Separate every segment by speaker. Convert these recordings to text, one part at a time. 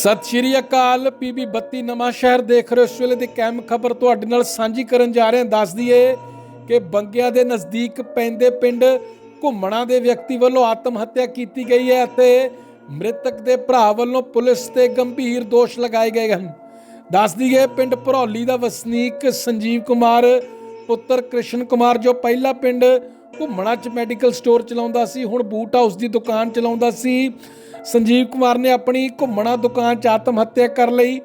Speaker 1: ਸਤਿ ਸ਼੍ਰੀ ਅਕਾਲ, ਪੀਬੀ 32 ਨਵਾਂ ਸ਼ਹਿਰ ਦੇਖ ਰਹੇ ਹੋ। ਇਸ ਵੇਲੇ ਦੀ ਕੈਮ ਖਬਰ ਤੁਹਾਡੇ ਨਾਲ ਸਾਂਝੀ ਕਰਨ ਜਾ ਰਹੇ ਹਾਂ। ਦੱਸ ਦਈਏ ਕਿ ਬੰਗਿਆ ਦੇ ਨਜ਼ਦੀਕ ਪੈਂਦੇ ਪਿੰਡ ਘੁੰਮਣਾ ਦੇ ਵਿਅਕਤੀ ਵੱਲੋਂ ਆਤਮ ਹੱਤਿਆ ਕੀਤੀ ਗਈ ਹੈ ਅਤੇ ਮ੍ਰਿਤਕ ਦੇ ਭਰਾ ਵੱਲੋਂ ਪੁਲਿਸ ਤੇ ਗੰਭੀਰ ਦੋਸ਼ ਲਗਾਏ ਗਏ ਹਨ। ਦੱਸ ਦਈਏ, ਪਿੰਡ ਭਰੌਲੀ ਦਾ ਵਸਨੀਕ ਸੰਜੀਵ ਕੁਮਾਰ, ਪੁੱਤਰ ਕ੍ਰਿਸ਼ਨ ਕੁਮਾਰ, ਜੋ ਪਹਿਲਾ ਪਿੰਡ ਘੁੰਮਣਾ ਚ ਮੈਡੀਕਲ ਸਟੋਰ ਚਲਾਉਂਦਾ ਸੀ, ਹੁਣ ਬੂਟ ਹਾਊਸ ਦੀ ਦੁਕਾਨ ਚਲਾਉਂਦਾ ਸੀ। ਸੰਜੀਵ ਕੁਮਾਰ ਨੇ ਆਪਣੀ ਘੁੰਮਣਾ ਦੁਕਾਨ ਚ ਆਤਮ ਹੱਤਿਆ ਕਰ ਲਈ।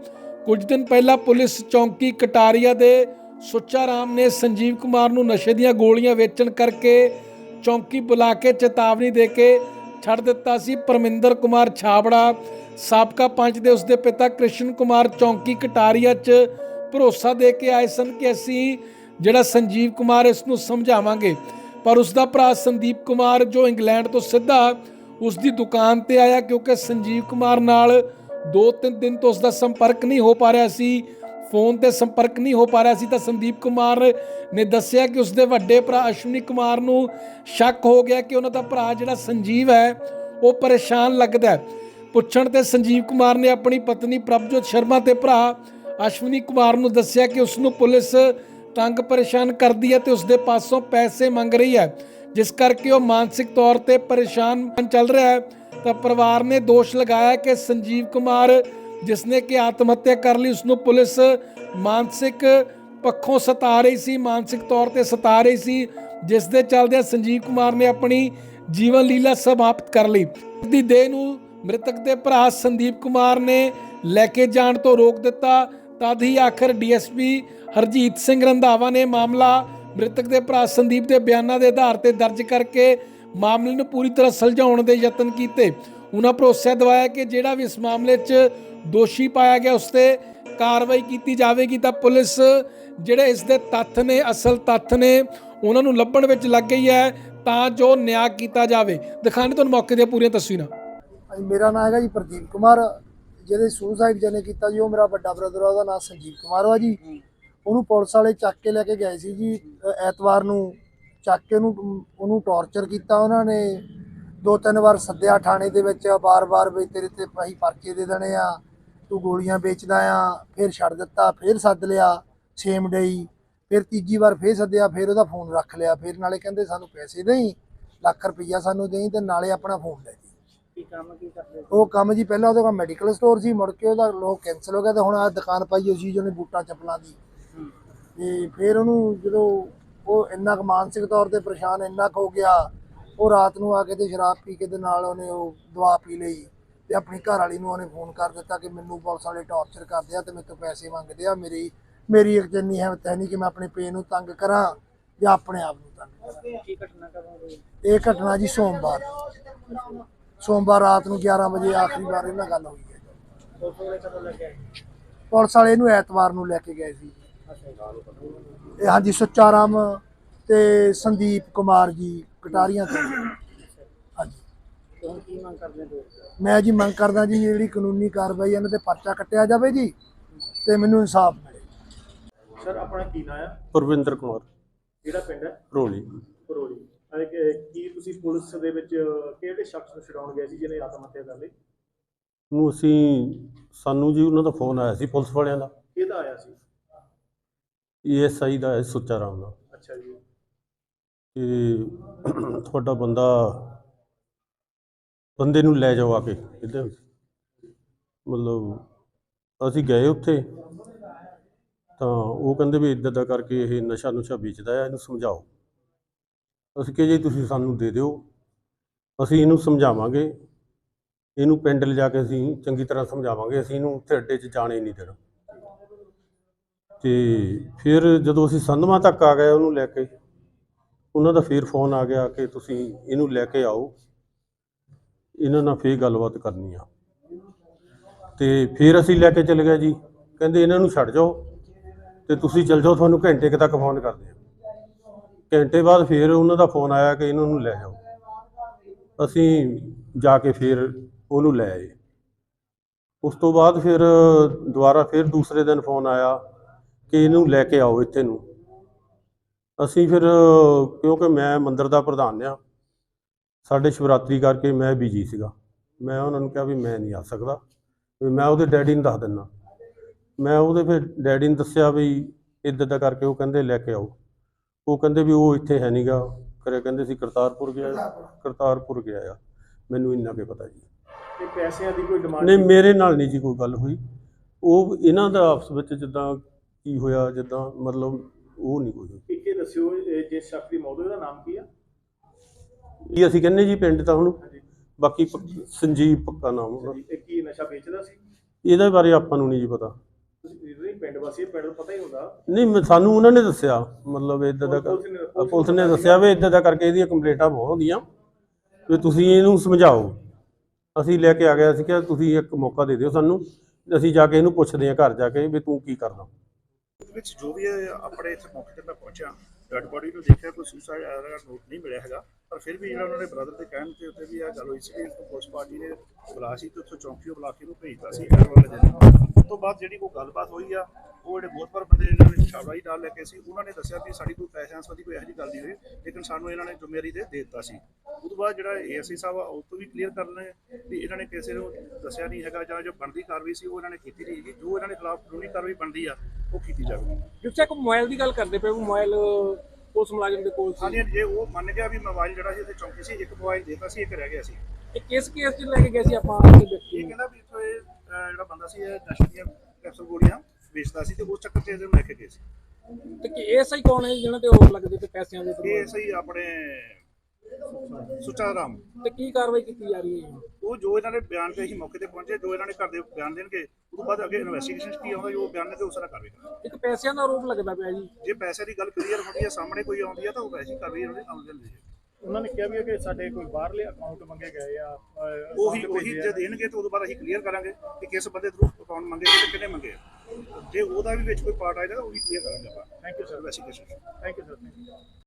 Speaker 1: ਕੁਝ ਦਿਨ ਪਹਿਲਾਂ ਪੁਲਿਸ ਚੌਂਕੀ ਕਟਾਰੀਆ ਦੇ ਸੁੱਚਾ ਰਾਮ ਨੇ ਸੰਜੀਵ ਕੁਮਾਰ ਨੂੰ ਨਸ਼ੇ ਦੀਆਂ ਗੋਲੀਆਂ ਵੇਚਣ ਕਰਕੇ ਚੌਂਕੀ ਬੁਲਾ ਕੇ ਚੇਤਾਵਨੀ ਦੇ ਕੇ ਛੱਡ ਦਿੱਤਾ ਸੀ। ਪਰਮਿੰਦਰ ਕੁਮਾਰ ਛਾਬੜਾ, ਸਾਬਕਾ ਪੰਚ ਦੇ ਉਸਦੇ ਪਿਤਾ ਕ੍ਰਿਸ਼ਨ ਕੁਮਾਰ ਚੌਂਕੀ ਕਟਾਰੀਆ 'ਚ ਭਰੋਸਾ ਦੇ ਕੇ ਆਏ ਸਨ ਕਿ ਅਸੀਂ ਜਿਹੜਾ ਸੰਜੀਵ ਕੁਮਾਰ ਇਸ ਨੂੰ ਸਮਝਾਵਾਂਗੇ। ਪਰ ਉਸ ਦਾ ਭਰਾ ਸੰਦੀਪ ਕੁਮਾਰ ਜੋ ਇੰਗਲੈਂਡ ਤੋਂ ਸਿੱਧਾ ਉਸ ਦੀ ਦੁਕਾਨ ਤੇ ਆਇਆ ਕਿਉਂਕਿ ਸੰਜੀਵ ਕੁਮਾਰ ਨਾਲ 2-3 ਦਿਨ ਤੋਂ ਉਸ ਦਾ ਸੰਪਰਕ ਨਹੀਂ ਹੋ ਪਾ ਰਿਹਾ ਸੀ, ਫੋਨ ਤੇ ਸੰਪਰਕ ਨਹੀਂ ਹੋ ਪਾ ਰਿਹਾ ਸੀ ਤਾਂ ਸੰਦੀਪ ਕੁਮਾਰ ਨੇ ਦੱਸਿਆ ਕਿ ਉਸਦੇ ਵੱਡੇ ਭਰਾ ਅਸ਼ਵਨੀ ਕੁਮਾਰ ਨੂੰ ਸ਼ੱਕ ਹੋ ਗਿਆ ਕਿ ਉਹਨਾਂ ਦਾ ਭਰਾ ਜਿਹੜਾ ਸੰਜੀਵ ਹੈ, ਉਹ ਪਰੇਸ਼ਾਨ ਲੱਗਦਾ ਪੁੱਛਣ ਤੇ ਸੰਜੀਵ ਕੁਮਾਰ ਨੇ ਆਪਣੀ ਪਤਨੀ ਪ੍ਰਭਜੋਤ ਸ਼ਰਮਾ ਤੇ ਭਰਾ ਅਸ਼ਵਨੀ ਕੁਮਾਰ ਨੂੰ ਦੱਸਿਆ ਕਿ ਉਸ ਨੂੰ ਪੁਲਿਸ ਤੰਗ ਪਰੇਸ਼ਾਨ ਕਰਦੀ ਹੈ ਤੇ ਉਸ ਦੇ ਪਾਸੋਂ ਪੈਸੇ ਮੰਗ ਰਹੀ ਹੈ। ਜਿਸ ਕਰਕੇ ਉਹ ਮਾਨਸਿਕ ਤੌਰ ਤੇ ਪਰੇਸ਼ਾਨ ਚੱਲ ਰਿਹਾ ਹੈ, ਤਾਂ ਪਰਿਵਾਰ ਨੇ ਦੋਸ਼ ਲਗਾਇਆ ਕਿ ਸੰਜੀਵ ਕੁਮਾਰ ਜਿਸ ਨੇ ਕਿ ਆਤਮ ਹੱਤਿਆ ਕਰ ਲਈ ਉਸ ਨੂੰ ਪੁਲਿਸ ਮਾਨਸਿਕ ਪੱਖੋਂ ਸਤਾ ਰਹੀ ਸੀ, ਮਾਨਸਿਕ ਤੌਰ ਤੇ ਸਤਾ ਰਹੀ ਸੀ ਜਿਸ ਦੇ ਚੱਲਦਿਆਂ ਸੰਜੀਵ ਕੁਮਾਰ ਨੇ ਆਪਣੀ ਜੀਵਨ ਲੀਲਾ ਸਮਾਪਤ ਕਰ ਲਈ। ਦੀ ਦੇਹ ਨੂੰ ਮ੍ਰਿਤਕ ਦੇ ਭਰਾ ਸੰਦੀਪ ਕੁਮਾਰ ਨੇ ਲੈ ਕੇ ਜਾਣ ਤੋਂ ਰੋਕ ਦਿੱਤਾ। ਤਦ ਹੀ ਆਖਰ ਡੀਐਸਪੀ ਹਰਜੀਤ ਸਿੰਘ ਰੰਧਾਵਾ ਨੇ ਮਾਮਲਾ ਮ੍ਰਿਤਕ ਦੇ ਭਰਾ ਸੰਦੀਪ ਦੇ ਬਿਆਨਾਂ ਦੇ ਆਧਾਰ ਤੇ ਦਰਜ ਕਰਕੇ ਮਾਮਲੇ ਨੂੰ ਪੂਰੀ ਤਰ੍ਹਾਂ ਸੁਲਝਾਉਣ ਦੇ ਯਤਨ ਕੀਤੇ। ਉਹਨਾਂ ਭਰੋਸਾ ਦਿਵਾਇਆ ਕਿ ਜਿਹੜਾ ਵੀ ਇਸ ਮਾਮਲੇ 'ਚ ਦੋਸ਼ੀ ਪਾਇਆ ਗਿਆ, ਉਸ ਤੇ ਕਾਰਵਾਈ ਕੀਤੀ ਜਾਵੇਗੀ ਤਾਂ ਪੁਲਿਸ ਜਿਹੜੇ ਇਸ ਦੇ ਤੱਥ ਨੇ, ਅਸਲ ਤੱਥ ਨੇ, ਉਹਨਾਂ ਨੂੰ ਲੱਭਣ ਵਿੱਚ ਲੱਗ ਗਈ ਹੈ ਤਾਂ ਜੋ ਨਿਆਂ ਕੀਤਾ ਜਾਵੇ। ਦਿਖਾਣੇ ਤੁਹਾਨੂੰ ਮੌਕੇ ਦੀਆਂ ਪੂਰੀਆਂ ਤਸਵੀਰਾਂ।
Speaker 2: ਮੇਰਾ ਨਾਮ ਹੈਗਾ ਜੀ ਪ੍ਰਦੀਪ ਕੁਮਾਰ। ਜਿਹਦੇ ਸੁਸਾਈਡ ਜਿਹਨੇ ਕੀਤਾ ਜੀ, ਉਹ ਮੇਰਾ ਵੱਡਾ ਬ੍ਰਦਰ ਆ, ਉਹਦਾ ਨਾਮ ਸੰਜੀਵ ਕੁਮਾਰ ਵਾ ਜੀ। ਉਹਨੂੰ ਪੁਲਿਸ ਵਾਲੇ ਚੱਕ ਕੇ ਲੈ ਕੇ ਗਏ ਸੀ ਜੀ ਐਤਵਾਰ ਨੂੰ। ਚੱਕ ਕੇ ਉਹਨੂੰ ਉਹਨੂੰ ਟੌਰਚਰ ਕੀਤਾ ਉਹਨਾਂ ਨੇ। ਦੋ ਤਿੰਨ ਵਾਰ ਸੱਦਿਆ ਥਾਣੇ ਦੇ ਵਿੱਚ ਬਾਰ-ਬਾਰ ਵੀ ਤੇਰੇ ਤੇ ਅਸੀਂ ਪਰਚੇ ਦੇ ਦੇਣੇ ਆ ਤੂੰ ਗੋਲੀਆਂ ਵੇਚਦਾ ਆ ਫਿਰ ਛੱਡ ਦਿੱਤਾ ਫਿਰ ਸੱਦ ਲਿਆ ਸੇਮ ਡੇਈ। ਫਿਰ ਤੀਜੀ ਵਾਰ ਫਿਰ ਸੱਦਿਆ ਫਿਰ ਉਹਦਾ ਫੋਨ ਰੱਖ ਲਿਆ। ਫਿਰ ਨਾਲੇ ਕਹਿੰਦੇ ਸਾਨੂੰ ਪੈਸੇ ਦੇਈ ਲੱਖ ਰੁਪਈਆ ਸਾਨੂੰ ਦੇਈ ਤੇ ਨਾਲੇ ਆਪਣਾ ਫੋਨ ਲੈ ਜੀ। ਉਹ ਕੰਮ ਜੀ ਪਹਿਲਾਂ ਉਹਦੇ ਕੋਲ ਮੈਡੀਕਲ ਸਟੋਰ ਸੀ ਮੁੜ ਕੇ ਉਹਦਾ ਲੋਕ ਕੈਨਸਲ ਹੋ ਗਿਆ ਤੇ ਹੁਣ ਆ ਦੁਕਾਨ ਪਾਈ ਹੋਈ ਸੀ ਜਿਹਨੇ ਬੂਟਾਂ ਚੱਪਲਾਂ ਦੀ। ਤੇ ਫਿਰ ਉਹਨੂੰ ਜਦੋਂ ਉਹ ਇੰਨਾ ਕੁ ਮਾਨਸਿਕ ਤੌਰ ਤੇ ਪਰੇਸ਼ਾਨ ਇੰਨਾ ਕੁ ਹੋ ਗਿਆ ਉਹ ਰਾਤ ਨੂੰ ਆ ਕੇ ਤੇ ਸ਼ਰਾਬ ਪੀ ਕੇ ਦੇ ਨਾਲ ਉਹਨੇ ਉਹ ਦਵਾ ਪੀ ਲਈ ਤੇ ਆਪਣੀ ਘਰ ਵਾਲੀ ਨੂੰ ਉਹਨੇ ਫੋਨ ਕਰ ਦਿੱਤਾ ਕਿ ਮੈਨੂੰ ਪੁਲਿਸ ਵਾਲੇ ਟੌਰਚਰ ਕਰਦੇ ਆ ਤੇ ਮੇਰੇ ਤੋਂ ਪੈਸੇ ਮੰਗਦੇ ਆ ਮੇਰੀ ਮੇਰੀ ਇੱਕ ਜੰਨੀ ਹਿੰਮਤ ਹੈ ਨਹੀਂ ਕਿ ਮੈਂ ਆਪਣੇ ਪੇ ਨੂੰ ਤੰਗ ਕਰਾਂ ਜਾਂ ਆਪਣੇ ਆਪ ਨੂੰ ਤੰਗ ਕਰਾਂ। ਇਹ ਘਟਨਾ ਜੀ ਸੋਮਵਾਰ। ਸੋਮਵਾਰ ਰਾਤ ਨੂੰ 11 ਵਜੇ ਆਖਰੀ ਵਾਰ ਇਹਨਾਂ ਗੱਲ ਹੋਈ ਹੈ। ਪੁਲਿਸ ਵਾਲੇ ਇਹਨੂੰ ਐਤਵਾਰ ਨੂੰ ਲੈ ਕੇ ਗਏ ਸੀ। ਇਹ ਹਾਂਜੀ ਸੁੱਚਾ ਰਾਮ ਤੇ ਸੰਦੀਪ ਕੁਮਾਰ ਜੀ ਕਟਾਰੀਆਂ ਤੋਂ। ਹਾਂਜੀ। ਮੈਂ ਜੀ ਮੰਗ ਕਰਦਾ ਜੀ ਜਿਹੜੀ ਕਾਨੂੰਨੀ ਕਾਰਵਾਈ ਇਹਨਾਂ ਤੇ ਪਰਚਾ ਕੱਟਿਆ ਜਾਵੇ ਜੀ ਤੇ ਮੈਨੂੰ ਇਨਸਾਫ ਮਿਲੇ।
Speaker 3: ਸਰ ਆਪਣਾ ਕੀ ਨਾਂ ਆ?
Speaker 4: ਪਰਵਿੰਦਰ ਕੁਮਾਰ।
Speaker 3: ਕਿਹੜਾ ਪਿੰਡ ਹੈ
Speaker 4: ਰੋਲੀ।
Speaker 3: ਕਰੋਲੀ ਅਤੇ ਕਿ- ਕੀ ਤੁਸੀਂ ਪੁਲਿਸ ਦੇ ਵਿੱਚ ਕਿਹੜੇ ਸ਼ਖਸ ਨੂੰ ਛਡਾਉਣ ਗਏ ਸੀ ਜਿਹਨੇ ਆਤਮ ਹੱਤਿਆ ਕਰ ਲਈ?
Speaker 4: ਨੂੰ ਅਸੀਂ ਸਾਨੂੰ ਜੀ ਉਹਨਾਂ ਦਾ ਫੋਨ ਆਇਆ ਸੀ ਪੁਲਿਸ ਵਾਲਿਆਂ ਦਾ।
Speaker 3: ਕਿਹਦਾ ਆਇਆ ਸੀ?
Speaker 4: ਈਐਸਆਈ ਦਾ ਹੈ ਸੁੱਚਾ ਰਾਮ ਦਾ
Speaker 3: ਅੱਛਾ ਜੀ।
Speaker 4: ਕਿ ਤੁਹਾਡਾ ਬੰਦਾ ਬੰਦੇ ਨੂੰ ਲੈ ਜਾਓ ਆ ਕੇ ਇਹਦੇ ਮਤਲਬ ਅਸੀਂ ਗਏ ਉੱਥੇ ਤਾਂ ਉਹ ਕਹਿੰਦੇ ਵੀ ਇਦਾਂ ਦਾ ਕਰਕੇ ਇਹ ਨਸ਼ਾ ਨੁਸ਼ਾ ਵੇਚਦਾ ਹੈ ਇਹਨੂੰ ਸਮਝਾਓ। ਅਸੀਂ ਕਿਹਾ ਜੀ ਤੁਸੀਂ ਸਾਨੂੰ ਦੇ ਦਿਓ ਅਸੀਂ ਇਹਨੂੰ ਸਮਝਾਵਾਂਗੇ ਇਹਨੂੰ ਪਿੰਡ ਲਿਜਾ ਕੇ ਅਸੀਂ ਚੰਗੀ ਤਰ੍ਹਾਂ ਸਮਝਾਵਾਂਗੇ ਅਸੀਂ ਇਹਨੂੰ ਉੱਥੇ ਅੱਡੇ 'ਚ ਜਾਣੇ ਨਹੀਂ ਦੇਣਾ। ਤੇ ਫਿਰ ਜਦੋਂ ਅਸੀਂ ਸੰਧਵਾਂ ਤੱਕ ਆ ਗਏ ਉਹਨੂੰ ਲੈ ਕੇ, ਉਹਨਾਂ ਦਾ ਫਿਰ ਫੋਨ ਆ ਗਿਆ ਕਿ ਤੁਸੀਂ ਇਹਨੂੰ ਲੈ ਕੇ ਆਓ। ਇਹਨਾਂ ਨਾਲ ਫੇਰ ਗੱਲਬਾਤ ਕਰਨੀ ਆ। ਤੇ ਫਿਰ ਅਸੀਂ ਲੈ ਕੇ ਚਲੇ ਗਏ ਜੀ। ਕਹਿੰਦੇ ਇਹਨਾਂ ਨੂੰ ਛੱਡ ਜਾਓ ਤੇ ਤੁਸੀਂ ਚਲ ਜਾਓ, ਤੁਹਾਨੂੰ ਘੰਟੇ ਕੁ ਤੱਕ ਫੋਨ ਕਰਦੇ ਆ। ਘੰਟੇ ਬਾਅਦ ਫਿਰ ਉਹਨਾਂ ਦਾ ਫੋਨ ਆਇਆ ਕਿ ਇਹਨਾਂ ਨੂੰ ਲੈ ਜਾਓ ਅਸੀਂ ਜਾ ਕੇ ਫਿਰ ਉਹਨੂੰ ਲੈ ਆਏ। ਉਸ ਤੋਂ ਬਾਅਦ ਫਿਰ ਦੁਬਾਰਾ ਫਿਰ ਦੂਸਰੇ ਦਿਨ ਫੋਨ ਆਇਆ। ਕਿ ਇਹਨੂੰ ਲੈ ਕੇ ਆਓ ਇੱਥੇ ਨੂੰ। ਅਸੀਂ ਫਿਰ ਕਿਉਂਕਿ ਮੈਂ ਮੰਦਿਰ ਦਾ ਪ੍ਰਧਾਨ ਆ ਸਾਡੇ ਸ਼ਿਵਰਾਤਰੀ ਕਰਕੇ ਮੈਂ ਬਿਜ਼ੀ ਸੀਗਾ। ਮੈਂ ਉਹਨਾਂ ਨੂੰ ਕਿਹਾ ਵੀ ਮੈਂ ਨਹੀਂ ਆ ਸਕਦਾ ਵੀ ਮੈਂ ਉਹਦੇ ਡੈਡੀ ਨੂੰ ਦੱਸ ਦਿੰਦਾ। ਮੈਂ ਉਹਦੇ ਫਿਰ ਡੈਡੀ ਨੂੰ ਦੱਸਿਆ ਵੀ ਇੱਦਾਂ ਦਾ ਕਰਕੇ ਉਹ ਕਹਿੰਦੇ ਲੈ ਕੇ ਆਓ। ਉਹ ਕਹਿੰਦੇ ਵੀ ਉਹ ਇੱਥੇ ਹੈ ਨਹੀਂਗਾ। ਕਰੇ ਕਹਿੰਦੇ ਸੀ ਕਰਤਾਰਪੁਰ ਗਿਆ। ਕਰਤਾਰਪੁਰ ਗਿਆ ਆ। ਮੈਨੂੰ ਇੰਨਾ ਕੀ ਪਤਾ ਜੀ।
Speaker 3: ਤੇ ਪੈਸਿਆਂ ਦੀ ਕੋਈ ਡਿਮਾਂਡ
Speaker 4: ਨਹੀਂ ਮੇਰੇ ਨਾਲ ਨਹੀਂ ਜੀ ਕੋਈ ਗੱਲ ਹੋਈ। ਉਹ ਇਹਨਾਂ ਦਾ ਆਪਸ ਵਿੱਚ ਜਿੱਦਾਂ ਕੀ ਹੋਇਆ ਜਿੱਦਾਂ ਮਤਲਬ ਉਹ ਨਹੀਂ ਕੋਈ।
Speaker 3: ਇੱਕ ਇਹ ਦੱਸਿਓ ਇਹ ਜਿਸ ਸ਼ਖਸ ਦੀ ਮੌਤ ਹੋਈ ਉਹਦਾ ਨਾਮ ਕੀ ਆ?
Speaker 4: ਇਹ ਅਸੀਂ ਕਹਿੰਦੇ ਜੀ ਪਿੰਡ ਤਾਂ ਹੁਣ। ਬਾਕੀ ਸੰਜੀਵ ਪੱਕਾ ਨਾਮ ਉਹਦਾ।
Speaker 3: ਇਹ ਕੀ ਨਸ਼ਾ ਵੇਚਦਾ ਸੀ?
Speaker 4: ਇਹਦੇ ਬਾਰੇ ਆਪਾਂ ਨੂੰ ਨਹੀਂ ਜੀ ਪਤਾ।
Speaker 3: ਤੁਸੀਂ ਨਹੀਂ ਪਿੰਡ ਵਾਸੀ ਇਹ ਪਿੰਡ ਨੂੰ ਪਤਾ ਹੀ ਹੁੰਦਾ।
Speaker 4: ਨਹੀਂ ਮੈਂ- ਸਾਨੂੰ ਉਹਨਾਂ ਨੇ ਦੱਸਿਆ। ਮਤਲਬ ਇਦਾਂ ਦਾ
Speaker 3: ਪੁਲਿਸ ਨੇ-
Speaker 4: ਅ, ਪੁਲਿਸ ਨੇ ਦੱਸਿਆ ਵੀ ਇਦਾਂ ਦਾ ਕਰਕੇ ਇਹਦੀਆਂ ਕੰਪਲੇਂਟਾਂ ਬਹੁਤ ਹੁੰਦੀਆਂ। ਵੀ ਤੁਸੀਂ ਇਹਨੂੰ ਸਮਝਾਓ। ਅਸੀਂ ਲੈ ਕੇ ਆ ਗਏ ਅਸੀਂ ਕਿਹਾ ਤੁਸੀਂ ਇੱਕ ਮੌਕਾ ਦੇ ਦਿਓ ਸਾਨੂੰ। ਅਸੀਂ ਜਾ ਕੇ ਇਹਨੂੰ ਪੁੱਛਦੇ ਹਾਂ ਘਰ ਜਾ ਕੇ ਵੀ ਤੂੰ ਕੀ ਕਰਦਾ
Speaker 5: ਵਿੱਚ ਜੋ ਵੀ ਹੈ ਆਪਣੇ ਇੱਥੇ ਮੌਕੇ ਤੇ ਮੈਂ ਪਹੁੰਚਿਆ ਡੈਡ ਬੋਡੀ ਨੂੰ ਦੇਖਿਆ ਕੋਈ ਸੁਸਾਈਡ ਦਾ ਨੋਟ ਨਹੀਂ ਮਿਲਿਆ ਹੈਗਾ। ਪਰ ਫਿਰ ਵੀ ਜਿਹੜਾ ਉਹਨਾਂ ਦੇ ਬ੍ਰਦਰ ਦੇ ਕਹਿਣ ਤੇ ਉੱਤੇ ਵੀ ਇਹ ਗੱਲ ਹੋਈ ਸੀ ਕਿ ਪੁਲਿਸ ਪਾਰਟੀ ਨੇ ਬੁਲਾ ਸੀ ਤੇ ਉੱਥੋਂ ਚੌਂਕੀਓ ਬੁਲਾ ਕੇ ਉਹਨੂੰ ਭੇਜਤਾ ਸੀ ਐਰ ਵਾਲੇ ਦਿਨ ਬਾਅਦ ਜਿਹੜੀ ਕੋਈ ਗੱਲਬਾਤ ਹੋਈ ਆ ਉਹ ਜਿਹੜੇ ਬਹੁਤ ਵਾਰ ਬੰਦੇ ਇਹਨਾਂ ਵਿੱਚ ਛਾਵੜਾ ਹੀ ਡਾਲ ਲੈ ਕੇ ਸੀ ਉਹਨਾਂ ਨੇ ਦੱਸਿਆ ਵੀ ਸਾਡੀ ਕੋਈ ਪੈਸਿਆਂ ਸੰਬੰਧੀ ਕੋਈ ਇਹੋ ਜਿਹੀ ਗੱਲ ਨਹੀਂ ਹੋਈ ਲੇਕਿਨ ਸਾਨੂੰ ਇਹਨਾਂ ਨੇ ਜ਼ਿੰਮੇਵਾਰੀ ਦੇ ਦਿੱਤਾ ਸੀ। ਉਸ ਤੋਂ ਬਾਅਦ ਜਿਹੜਾ ਏਐਸਆਈ ਸਾਹਿਬ ਆ ਉਹ ਤੋਂ ਵੀ ਕਲੀਅਰ ਕਰ ਲਏ ਵੀ ਇਹਨਾਂ ਨੇ ਕਿਸੇ ਨੂੰ ਦੱਸਿਆ ਨਹੀਂ ਹੈਗਾ ਜਾਂ ਜੋ ਬਣਦੀ ਕਾਰਵਾਈ ਸੀ ਉਹ ਇਹਨਾਂ ਨੇ ਕੀਤੀ ਨਹੀਂ ਹੈਗੀ। ਜੋ ਇਹਨਾਂ ਦੇ ਖਿਲਾਫ ਕਾਨੂੰਨੀ ਕਾਰਵਾਈ ਬਣਦੀ ਆ ਉਹ ਕੀਤੀ ਜਾਵੇਗੀ।
Speaker 6: ਜਿਸ ਇੱਕ ਮੋਬਾਈਲ ਦੀ ਗੱਲ ਕਰਦੇ ਪਏ ਮੋਬਾਈਲ ਪੁਲਿਸ ਮੁਲਾਜ਼ਮ ਦੇ ਕੋਲ ਸੀ।
Speaker 5: ਜੇ ਉਹ ਮੰਨ ਗਿਆ ਵੀ ਮੋਬਾਈਲ ਜਿਹੜਾ ਸੀ ਉੱਥੇ ਚੌਂਕੀ ਸੀ ਇੱਕ ਮੋਬਾਈਲ ਦੇਤਾ ਸੀ ਇੱਕ ਰਹਿ ਗਿਆ ਸੀ।
Speaker 6: ਇਹ ਕਿਸ ਕੇਸ 'ਚ ਲੈ ਕੇ ਗਏ ਸੀ ਆਪਾਂ? ਇਸ ਵਿਅਕਤੀ
Speaker 5: ਇਹ
Speaker 6: ਨੂੰ
Speaker 5: ਕਹਿੰਦਾ ਵੀ ਇੱਥੋਂ ਇਹ ਜਿਹੜਾ ਬੰਦਾ ਸੀ ਇਹ ਨਸ਼ੇ ਦੀਆਂ ਕੈਪਸੂਲ ਗੋਲੀਆਂ ਵੇਚਦਾ ਸੀ ਤੇ ਉਸ ਚੱਕਰ 'ਚ ਇਹਦੇ ਨੂੰ ਲੈ ਕੇ ਗਏ ਸੀ।
Speaker 6: ਤੇ ਕਿ ਸਹੀ ਕੌਣ ਹੈ ਜਿਹਨਾਂ ਤੇ ਹੋਰ ਲੱਗਦੇ ਤੇ ਪੈਸਿਆਂ ਦੇ ਤੇ
Speaker 5: ਇਹ ਸਹੀ ਆਪਣੇ ਸੁੱਚਾ ਰਾਮ।
Speaker 6: ਤੇ ਕੀ ਕਾਰਵਾਈ ਕੀਤੀ ਜਾ ਰਹੀ ਹੈ?
Speaker 5: ਉਹ ਜੋ ਇਹਨਾਂ ਦੇ ਬਿਆਨ ਤੇ ਅਸੀਂ ਮੌਕੇ ਤੇ ਪਹੁੰਚੇ ਜੋ ਇਹਨਾਂ ਨੇ ਘਰ ਦੇ ਬਿਆਨ ਦੇਣਗੇ ਉਸ ਤੋਂ ਬਾਅਦ ਅੱਗੇ ਇਨਵੈਸਟੀਗੇਸ਼ਨ ਕੀ ਆਉਂਦਾ ਜੋ ਬਿਆਨ ਨੇ ਤੇ ਉਸ ਤਰ੍ਹਾਂ ਕਾਰਵਾਈ ਕਰਾਂਗੇ
Speaker 6: ਇੱਕ ਪੈਸਿਆਂ ਦਾ ਆਰੋਪ ਲੱਗਦਾ ਪਿਆ ਜੀ।
Speaker 5: ਜੇ ਪੈਸੇ ਦੀ ਗੱਲ ਕਲੀਅਰ ਹੁੰਦੀ ਹੈ ਸਾਹਮਣੇ ਕੋਈ ਆਉਂਦੀ ਹੈ ਤਾਂ ਉਹ ਵੈਸੀ ਕਾਰਵਾਈ ਉਹਨਾਂ ਦੀ ਆਉਂਦੀ ਹੈ
Speaker 3: ਉਹਨਾਂ ਨੇ ਕਿਹਾ ਵੀ ਹੈ ਕਿ ਸਾਡੇ ਕੋਈ ਬਾਹਰਲੇ ਅਕਾਊਂਟ ਮੰਗੇ ਗਏ ਆ ਅਹ,
Speaker 5: ਉਹੀ
Speaker 3: account
Speaker 5: ਉਹੀ
Speaker 3: ਭੇਜੇ
Speaker 5: ਜੇ। ਦੇਣਗੇ ਤਾਂ ਉਦੋਂ ਬਾਅਦ ਅਸੀਂ ਕਲੀਅਰ ਕਰਾਂਗੇ ਕਿ ਕਿਸ ਬੰਦੇ ਥਰੂ ਅਕਾਊਂਟ ਮੰਗੇ ਤੇ ਕਿੰਨੇ ਮੰਗੇ ਆ। ਜੇ ਉਹਦਾ ਵੀ ਵਿੱਚ ਕੋਈ ਪਾਰਟ ਆਏਗਾ ਤਾਂ ਉਹ ਵੀ ਕਲੀਅਰ ਕਰਾਂਗੇ ਆਪਾਂ
Speaker 3: Thank you, sir.
Speaker 5: Investigation
Speaker 3: Thank you, sir. Thank you.